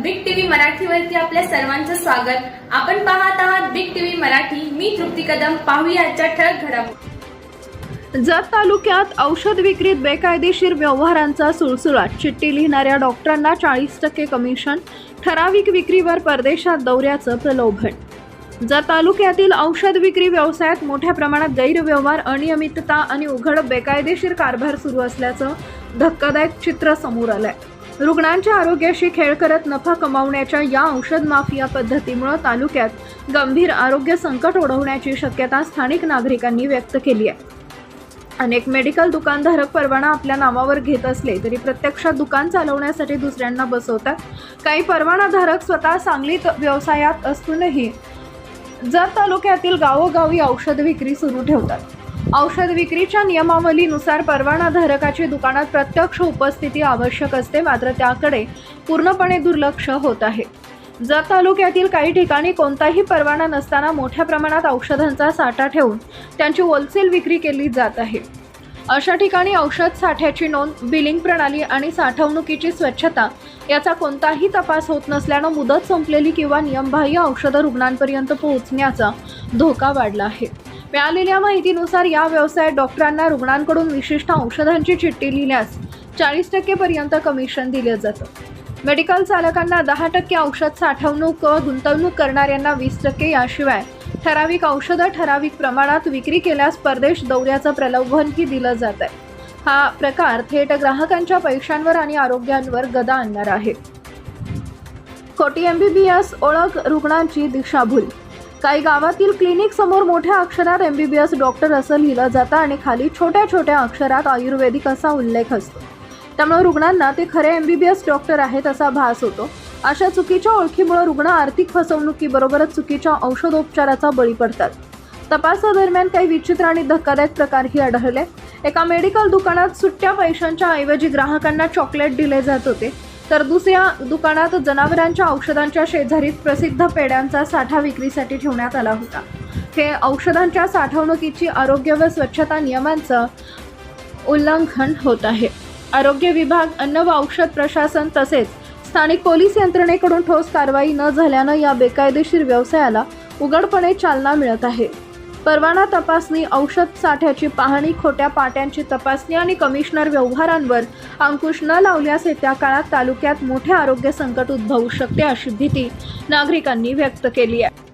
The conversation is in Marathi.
मराठीवरती आपल्या सर्वांचं स्वागत. आपण पाहत आहात बिग टीव्ही मराठी. मी तृप्ती कदम. पाहूया आजच्या ठळक घडामोडी. जत तालुक्यात औषध विक्रीत बेकायदेशीर व्यवहारांचा सुळसुळाट. चिठ्ठी लिहिणाऱ्या डॉक्टरांना चाळीस टक्के कमिशन. ठराविक विक्रीवर परदेशात दौऱ्याचं प्रलोभन. जत तालुक्यातील औषध विक्री व्यवसायात मोठ्या प्रमाणात गैरव्यवहार अनियमितता आणि उघड बेकायदेशीर कारभार सुरू असल्याचं धक्कादायक चित्र समोर आलं आहे रुग्णांच्या आरोग्याशी खेळ करत नफा कमावण्याच्या या औषध माफिया पद्धतीमुळे तालुक्यात गंभीर आरोग्य संकट ओढवण्याची शक्यता स्थानिक नागरिकांनी व्यक्त केली आहे. अनेक मेडिकल दुकानधारक परवाना आपल्या नावावर घेत असले तरी प्रत्यक्षात दुकान चालवण्यासाठी दुसऱ्यांना बसवतात. काही परवानाधारक स्वतः सांगलीत व्यवसायात असूनही जत तालुक्यातील गावोगावी औषध विक्री सुरू ठेवतात. औषध विक्रीच्या नियमावलीनुसार परवानाधारकाची दुकानात प्रत्यक्ष उपस्थिती आवश्यक असते मात्र त्याकडे पूर्णपणे दुर्लक्ष होत आहे. जत तालुक्यातील काही ठिकाणी कोणताही परवाना नसताना मोठ्या प्रमाणात औषधांचा साठा ठेवून त्यांची होलसेल विक्री केली जात आहे. अशा ठिकाणी औषध साठ्याची नोंद बिलिंग प्रणाली आणि साठवणुकीची स्वच्छता याचा कोणताही तपास होत नसल्यानं मुदत संपलेली किंवा नियमबाह्य औषधं रुग्णांपर्यंत पोहोचण्याचा धोका वाढला आहे. मिळालेल्या माहितीनुसार या व्यवसायात डॉक्टरांना रुग्णांकडून विशिष्ट औषधांची चिठ्ठी लिहिल्यास चाळीस टक्केपर्यंत कमिशन दिलं जातं. मेडिकल चालकांना दहा टक्के औषध साठवणूक व गुंतवणूक करणाऱ्यांना वीस टक्के याशिवाय ठराविक औषधं ठराविक प्रमाणात विक्री केल्यास परदेश दौऱ्याचं प्रलोभनही दिलं जात आहे हा प्रकार थेट ग्राहकांच्या पैशांवर आणि आरोग्यांवर गदा आणणार आहे. खोटी एमबीबीएस ओळख रुग्णांची दिशाभूल काही गावातील क्लिनिक समोर मोठ्या अक्षरात एमबीबीएस डॉक्टर असं लिहिलं जातं आणि खाली छोट्या छोट्या अक्षरात आयुर्वेदिक असा उल्लेख असतो. त्यामुळे रुग्णांना ते खरे एमबीबीएस डॉक्टर आहेत असा भास होतो. अशा चुकीच्या ओळखीमुळे रुग्ण आर्थिक फसवणुकीबरोबरच चुकीच्या औषधोपचाराचा बळी पडतात. तपासादरम्यान काही विचित्र आणि धक्कादायक प्रकारही आढळले. एका मेडिकल दुकानात सुट्ट्या पैशांच्या ऐवजी ग्राहकांना चॉकलेट दिले जात होते. तर दुसऱ्या दुकानात जनावरांच्या औषधांच्या शेजारीत प्रसिद्ध पेड्यांचा साठा विक्रीसाठी ठेवण्यात आला होता. हे औषधांच्या साठवणुकीची आरोग्य व स्वच्छता नियमांचं उल्लंघन होत आहे. आरोग्य विभाग अन्न व औषध प्रशासन तसेच स्थानिक पोलीस यंत्रणेकडून ठोस कारवाई न झाल्यानं या बेकायदेशीर व्यवसायाला उघडपणे चालना मिळत आहे. परवाना तपासणी औषध साठ्याची पाहणी खोट्या पाट्यांची तपासणी आणि कमिशनर व्यवहारांवर अंकुश न लावल्यास येत्या काळात तालुक्यात मोठे आरोग्य संकट उद्भवू शकते अशी भीती नागरिकांनी व्यक्त केली आहे.